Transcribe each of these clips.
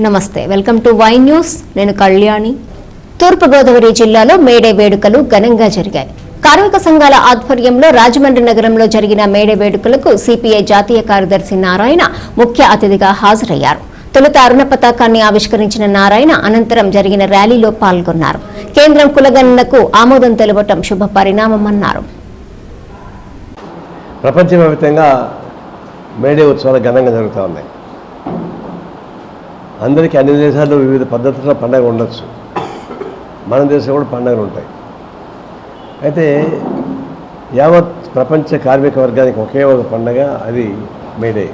నమస్తే welcome to Y news. నేను కళ్యాణి. తూర్పుగోదావరి జిల్లాలో మేడే వేడుకలు ఘనంగా జరిగాయి. కార్మిక సంఘాల ఆధ్వర్యంలో రాజమండ్రి నగరంలో జరిగిన మేడే వేడుకలకు సిపిఐ జాతీయ కార్యదర్శి నారాయణ ముఖ్య అతిథిగా హాజరయ్యారు. తొలుత అరుణ పతాకాన్ని ఆవిష్కరించిన నారాయణ అనంతరం జరిగిన ర్యాలీలో పాల్గొన్నారు. కేంద్రం కులగణనకు ఆమోదం తెలపటం శుభ పరిణామమన్నారు. ప్రపంచవ్యాప్తంగా మేడే ఉత్సవాలు ఘనంగా జరుగుతూ ఉన్నాయి. అందరికీ అన్ని దేశాల్లో వివిధ పద్ధతుల్లో పండగ ఉండొచ్చు. మన దేశంలో కూడా పండుగలు ఉంటాయి. అయితే యావత్ ప్రపంచ కార్మిక వర్గానికి ఒకే ఒక పండగ అది మేడే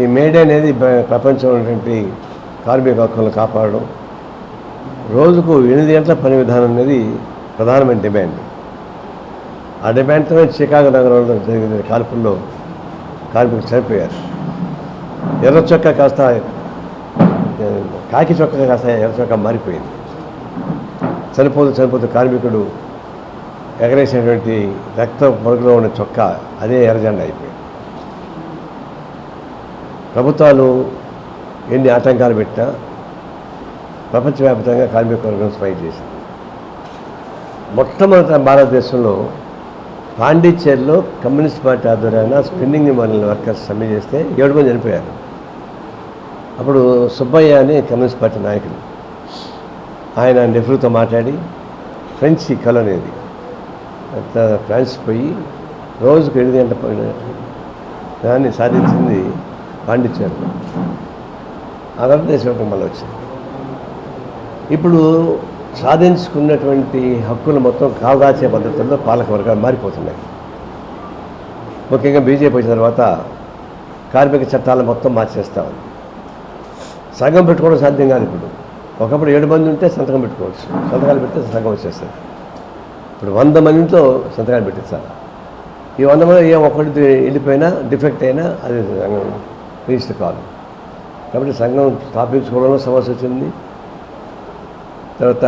ఈ మేడే అనేది ప్రపంచం ప్రపంచంలో ఉన్నటువంటి కార్మిక హక్కులను కాపాడడం రోజుకు ఎనిమిది గంటల పని విధానం అనేది ప్రధానమైన డిమాండ్. ఆ డిమాండ్తో చికాగో నగరంలో జరిగిన కాల్పుల్లో కార్మికులు చనిపోయారు. ఎర్ర చొక్క కాస్త కాకి చొక్క కాస్త ఎర్ర చొక్క మారిపోయింది. చనిపోతూ చనిపోతూ కార్మికుడు ఎగరేసినటువంటి రక్త పొరుగులో ఉన్న చొక్క అదే ఎర్రజెండా అయిపోయింది. ప్రభుత్వాలు ఎన్ని ఆటంకాలు పెట్టినా ప్రపంచవ్యాప్తంగా కార్మిక వర్గం ఫైట్ చేసింది. మొట్టమొదట భారతదేశంలో పాండిచ్చేరిలో కమ్యూనిస్ట్ పార్టీ ఆధ్వర్యాన స్పిన్నింగ్ మిల్ వర్కర్స్ సమ్మె చేస్తే ఏడు మంది చనిపోయారు. అప్పుడు సుబ్బయ్య అని కమ్యూనిస్ట్ పార్టీ నాయకులు ఆయన నెహ్రూతో మాట్లాడి ఫ్రెంచ్ కలోనీ అనేది ఫ్రాన్స్ పోయి రోజుకు ఎనిమిది గంటల పని దాన్ని సాధించింది పాండిచ్చేరిలో ఆ తర్వాత మళ్ళీ వచ్చింది. ఇప్పుడు సాధించుకున్నటువంటి హక్కులు మొత్తం కాల్దాచే పద్ధతుల్లో పాలక వర్గాలు మారిపోతున్నాయి. ముఖ్యంగా బీజేపీ వచ్చిన తర్వాత కార్మిక చట్టాలను మొత్తం మార్చేస్తా ఉంది. సంఘం పెట్టుకోవడం సాధ్యం కాదు ఇప్పుడు. ఒకప్పుడు ఏడు మంది ఉంటే సంతకం పెట్టుకోవచ్చు. సంతకాలు పెడితే సంఘం వచ్చేస్తుంది. ఇప్పుడు వంద మందితో సంతకాలు పెట్టించాలి ఈ వంద మంది ఏ ఒక్కటి వెళ్ళిపోయినా డిఫెక్ట్ అయినా అది సంఘం రిజిస్టర్ కాదు. కాబట్టి సంఘం స్థాపించుకోవడంలో సమస్య వచ్చింది. తర్వాత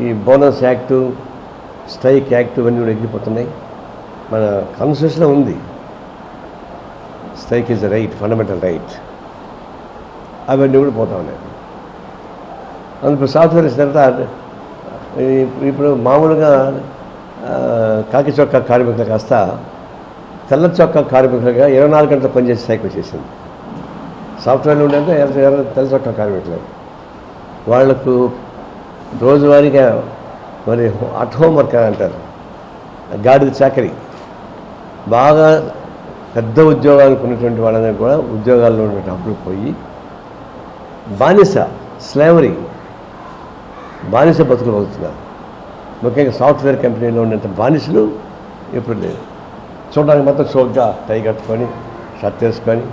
ఈ బోనస్ యాక్టు స్ట్రైక్ యాక్ట్ ఇవన్నీ కూడా ఎగిరిపోతున్నాయి. మన కాన్స్టిట్యూషన్లో ఉంది. Strike is right fundamental right. అవన్నీ కూడా పోతా ఉన్నాయి. అందుకు సాఫ్ట్వేర్ ఇచ్చిన తర్వాత ఇప్పుడు మామూలుగా కాకి చొక్క కార్మికులు కాస్త తెల్ల చొక్క కార్మికులుగా ఇరవై నాలుగు గంటలు పనిచేసే స్ట్రైక్ వచ్చేసింది సాఫ్ట్వేర్లు ఉండే ఎర్ర ఎర్ర తెల్ల చొక్కా కార్మికులు? వాళ్ళకు రోజువారీగా మరి అట్ హోమ్ వర్కర్ అంటారు. గాడిద చాకరీ. బాగా పెద్ద ఉద్యోగాలకు ఉన్నటువంటి వాళ్ళని కూడా ఉద్యోగాల్లో ఉన్నటువంటి అప్పులు పోయి బానిస స్లేవరీ బానిస బతుకులు బతుకుతున్నారు ముఖ్యంగా సాఫ్ట్వేర్ కంపెనీలో ఉన్నంత బానిసలు ఇప్పుడు లేదు చూడడానికి మొత్తం చోగ్గా టై కట్టుకొని షర్ట్ వేసుకొని